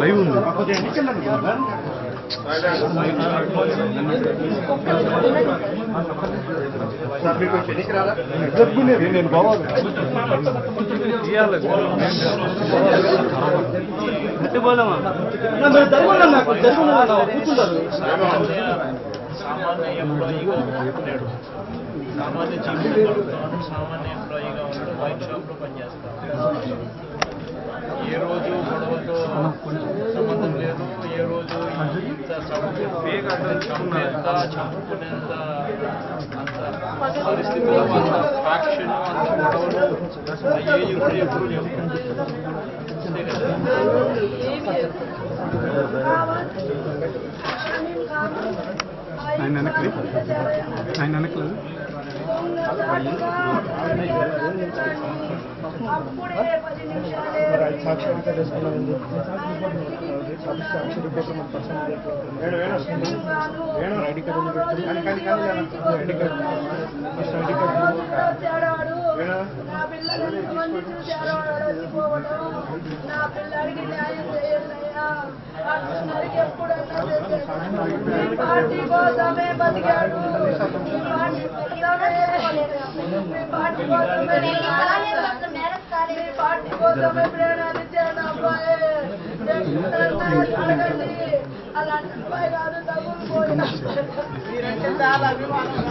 Live ఉంది. నేను బావాలి అన్న, మీరు అన్న కూర్చుంటారు. సామాన్య ఎంప్లాయీగా ఉన్నాడు సామాన్య జీవితంలో ఉన్నాడు సామాన్య ఎంప్లాయీగా ఉన్నాడు వైన్ షాప్లో పనిచేస్తాడు ఏ రోజు గొడవతో సంబంధం లేదు ఏ రోజు ఇంత చంపేంత చంపేంత చంపుకునేంత అంత పరిస్థితిలో అంత ఫ్యాక్షన్ అంత గొడవలు అయ్యే ఇప్పుడు ఎప్పుడు లేవు అంతే కదా ఆయన వెనక్కి. ఆయన వెనక్కి సాక్షి మన person Venu ID card ID card ID card నా పిల్లడికి న్యాయం పార్టీ కోసమే బతికాడు పార్టీ కోసమే పార్టీ కోసమే ప్రేరణ ఇచ్చాడు అబ్బాయి అలాంటి అబ్బాయి కాదు తగులు మీరంటే చాలా అభిమానం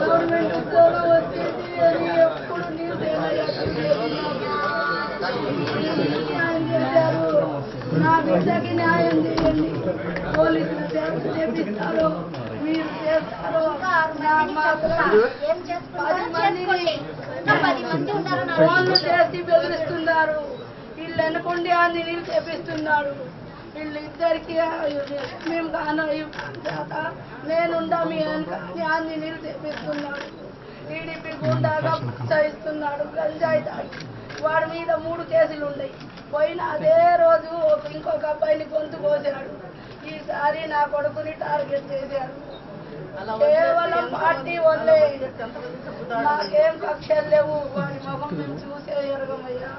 గవర్నమెంట్ ఉద్యోగం వచ్చేసి నా బిడ్డకి న్యాయం చేయండి పోలీసులు చేపిస్తారు మీరు చేస్తారు నా ఫోన్లు చేసి బెదిరిస్తున్నారు వీళ్ళు అనుకోండి అని నీళ్ళు చేపిస్తున్నారు వీళ్ళు ఇద్దరికి మేము కాను నేను నేనుండా మీ అని నీళ్ళు చేపిస్తున్నాడు టీడీపీ గుండాగా ప్రోత్సహిస్తున్నాడు గంజాయి తాగి వాడి మీద మూడు కేసులు ఉన్నాయి. పోయిన అదే రోజు ఇంకొక అబ్బాయిని గొంతు కోసాడు. ఈసారి నా కొడుకుని టార్గెట్ చేశాడు కేవలం పార్టీ వల్లే నాకేం కక్షలు లేవు. వాడి ముఖం మేము చూసే ఎరగమయ్యా.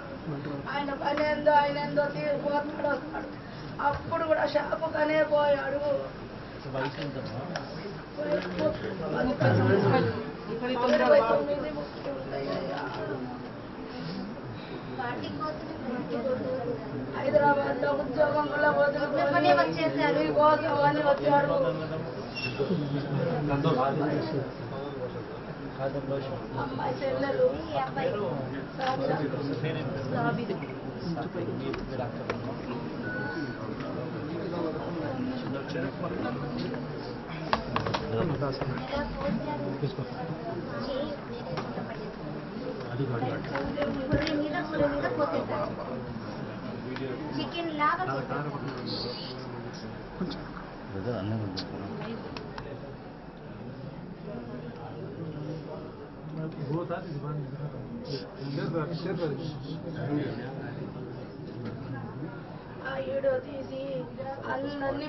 ఆయన పని ఏందో ఆయన ఏందో తీరిపోతాడు వస్తాడు. అప్పుడు కూడా షాపుకనే పోయాడు. హైదరాబాద్లో ఉద్యోగం వల్ల మిమ్మల్ని వచ్చేసారు. కోసం అని వచ్చారు అమ్మాయి చెల్లెలు ఈ అబ్బాయి ఎలా పోసారు చేయి పుర్రి మీద పుర్రి మీద పోసేసారు చికెన్ లాగా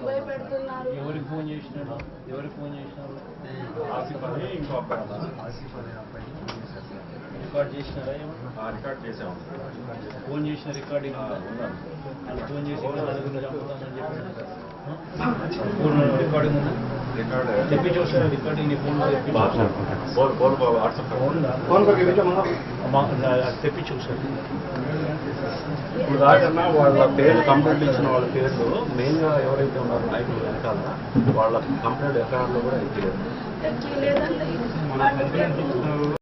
భయపెడుతున్నారు. ఎవరికి ఫోన్ చేసినాడు ఎవరికి ఫోన్ చేసినారు? రికార్డ్ చేసినారా? రికార్డ్ చేసాము ఫోన్ చేసిన రికార్డింగ్ ఉందా? వాళ్ళు ఫోన్ చేసి చంపుతామని చెప్పి ఫోన్ రికార్డింగ్ ఉందా? రికార్డ్ తెప్పించి ఒకసారి రికార్డింగ్ నీ ఫోన్లో తెప్పించి బోల్ బోల్ ఇప్పుడు దాకన్నా వాళ్ళ పేర్లు కంప్లైంట్ ఇచ్చిన వాళ్ళ పేర్లు మెయిన్గా ఎవరైతే ఉన్నారో నాయకులు వెనకాల వాళ్ళ కంప్లైంట్ ఎఫ్ఐఆర్లో కూడా లేదండి